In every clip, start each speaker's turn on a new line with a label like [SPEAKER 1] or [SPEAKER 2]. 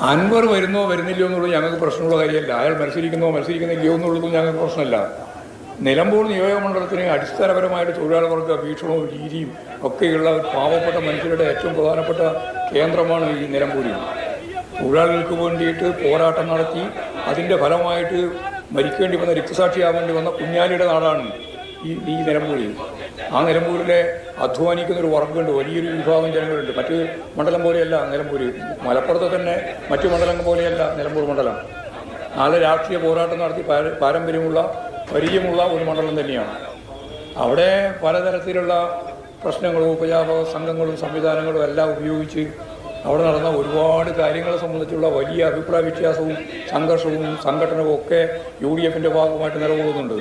[SPEAKER 1] അൻവർ വരുന്നോ വരുന്നില്ലയോ എന്നുള്ളത് ഞങ്ങൾക്ക് പ്രശ്നമുള്ള കാര്യമല്ല. അയാൾ മത്സരിക്കുന്നോ മത്സരിക്കുന്നില്ലയോ എന്നുള്ളത് ഞങ്ങൾക്ക് പ്രശ്നമല്ല. നിലമ്പൂർ നിയോജകമണ്ഡലത്തിന് അടിസ്ഥാനപരമായിട്ട് തൊഴിലാളി വർഗ വീക്ഷണവും രീതിയും ഒക്കെയുള്ള പാവപ്പെട്ട മനുഷ്യരുടെ ഏറ്റവും പ്രധാനപ്പെട്ട കേന്ദ്രമാണ് ഈ നിലമ്പൂരിൽ തൊഴിലാളികൾക്ക് വേണ്ടിയിട്ട് പോരാട്ടം നടത്തി അതിന്റെ ഫലമായിട്ട് മരിക്കേണ്ടി വന്ന രക്തസാക്ഷിയാവേണ്ടി വന്ന കുഞ്ഞാലിയുടെ നാടാണ് ഈ ഈ നിലമ്പൂരിൽ ആ നിലമ്പൂരിലെ അധ്വാനിക്കുന്ന ഒരു വർഗമുണ്ട്. വലിയൊരു വിഭാഗം ജനങ്ങളുണ്ട്. മറ്റ് മണ്ഡലം പോലെയല്ല നിലമ്പൂര്. മലപ്പുറത്ത് തന്നെ മറ്റു മണ്ഡലം പോലെയല്ല നിലമ്പൂർ മണ്ഡലം. നല്ല രാഷ്ട്രീയ പോരാട്ടം നടത്തി പാരമ്പര്യമുള്ള പരിചയമുള്ള ഒരു മണ്ഡലം തന്നെയാണ്. അവിടെ പലതരത്തിലുള്ള പ്രശ്നങ്ങളും ഉപജാപക സംഘങ്ങളും സംവിധാനങ്ങളും എല്ലാം ഉപയോഗിച്ച് അവിടെ നടന്ന ഒരുപാട് കാര്യങ്ങളെ സംബന്ധിച്ചുള്ള വലിയ അഭിപ്രായ വ്യത്യാസവും സംഘർഷവും സംഘടനവും ഒക്കെ യു ഡി എഫിന്റെ ഭാഗമായിട്ട് നിലകൊള്ളുന്നുണ്ട്.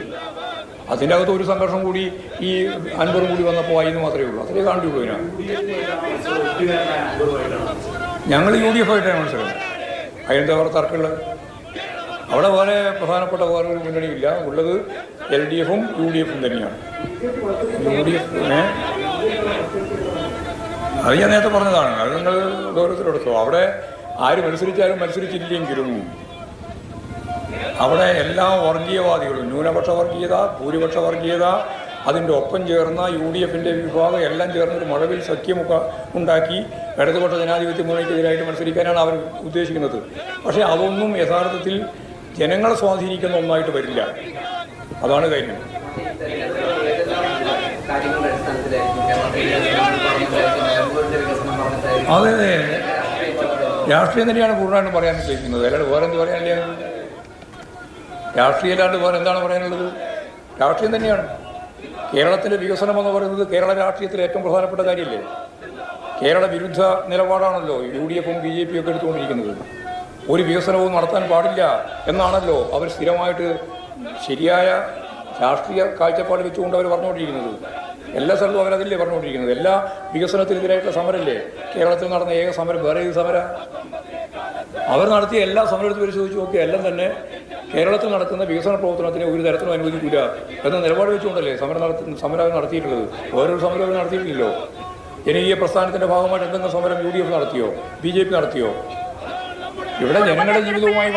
[SPEAKER 1] അതിന്റെ അകത്ത് ഒരു സംഘർഷം കൂടി ഈ അൻപറും കൂടി വന്നപ്പോൾ ആയി മാത്രമേ ഉള്ളൂ. അത്രേ കാണുള്ളൂ ഇതിനാണ് ഞങ്ങൾ യു ഡി എഫ് ആയിട്ടാണ് മനസ്സിലാക്കുന്നത് അതിന്റെ അവർ തർക്കമുള്ളത് അവിടെ വളരെ പ്രധാനപ്പെട്ട വേറെ ഒരു മുന്നണിയില്ല. ഉള്ളത് എൽ ഡി എഫും യു ഡി എഫും തന്നെയാണ്. യു ഡി എഫ് അത് ഞാൻ നേരത്തെ പറഞ്ഞതാണ്. അത് നിങ്ങൾ ഗൗരവത്തിലെടുത്തു. അവിടെ ആര് മത്സരിച്ചാലും മത്സരിച്ചില്ലെങ്കിലും അവിടെ എല്ലാ വർഗീയവാദികളും ന്യൂനപക്ഷ വർഗീയത ഭൂരിപക്ഷ വർഗീയത അതിന്റെ ഒപ്പം ചേർന്ന യു ഡി എഫിന്റെ വിഭാഗം എല്ലാം ചേർന്നൊരു മഴവിൽ സഖ്യമൊക്കെ ഉണ്ടാക്കി ഇടതുപക്ഷ ജനാധിപത്യ മുന്നണിക്കെതിരായിട്ട് മത്സരിക്കാനാണ് അവർ ഉദ്ദേശിക്കുന്നത്. പക്ഷേ അതൊന്നും യഥാർത്ഥത്തിൽ ജനങ്ങളെ സ്വാധീനിക്കുന്ന ഒന്നായിട്ട് വരില്ല. അതാണ് കാര്യം. അതെ രാഷ്ട്രീയം തന്നെയാണ് പൂർണമായിട്ടും പറയാൻ ഉദ്ദേശിക്കുന്നത്. അല്ലാതെ വേറെ എന്ത് പറയാനില്ല. രാഷ്ട്രീയം അല്ലാണ്ട് വേറെ എന്താണ് പറയാനുള്ളത്? രാഷ്ട്രീയം തന്നെയാണ്. കേരളത്തിലെ വികസനം എന്ന് പറയുന്നത് കേരള രാഷ്ട്രീയത്തിലെ ഏറ്റവും പ്രധാനപ്പെട്ട കാര്യമല്ലേ? കേരള വിരുദ്ധ നിലപാടാണല്ലോ യു ഡി എഫും ബി ജെ പിയും ഒക്കെ എടുത്തുകൊണ്ടിരിക്കുന്നത്. ഒരു വികസനവും നടത്താൻ പാടില്ല എന്നാണല്ലോ അവർ സ്ഥിരമായിട്ട് ശരിയായ രാഷ്ട്രീയ കാഴ്ചപ്പാട് വെച്ചുകൊണ്ട് അവർ പറഞ്ഞുകൊണ്ടിരിക്കുന്നത്. എല്ലാ സ്ഥലത്തും അവരതില്ലേ പറഞ്ഞുകൊണ്ടിരിക്കുന്നത്. എല്ലാ വികസനത്തിനെതിരായിട്ടുള്ള സമരമല്ലേ കേരളത്തിൽ നടന്ന ഏക സമരം വേറെ ഏത് സമര? അവർ നടത്തിയ എല്ലാ സമരത്തും പരിശോധിച്ച് നോക്കിയ എല്ലാം തന്നെ കേരളത്തിൽ നടക്കുന്ന വികസന പ്രവർത്തനത്തിന് ഒരു തരത്തിലും അനുവദിക്കില്ല എന്ന നിലപാട് വെച്ചുകൊണ്ടല്ലേ സമരം നടത്തി സമരം നടത്തിയിട്ടുള്ളത്? ഓരോ സമരം നടത്തിയിട്ടില്ലല്ലോ. ജനകീയ പ്രസ്ഥാനത്തിന്റെ ഭാഗമായിട്ട് എന്തെങ്കിലും സമരം യു ഡി എഫ് നടത്തിയോ? ബി ജെ പി നടത്തിയോ? ഇവിടെ ജനങ്ങളുടെ ജീവിതവുമായി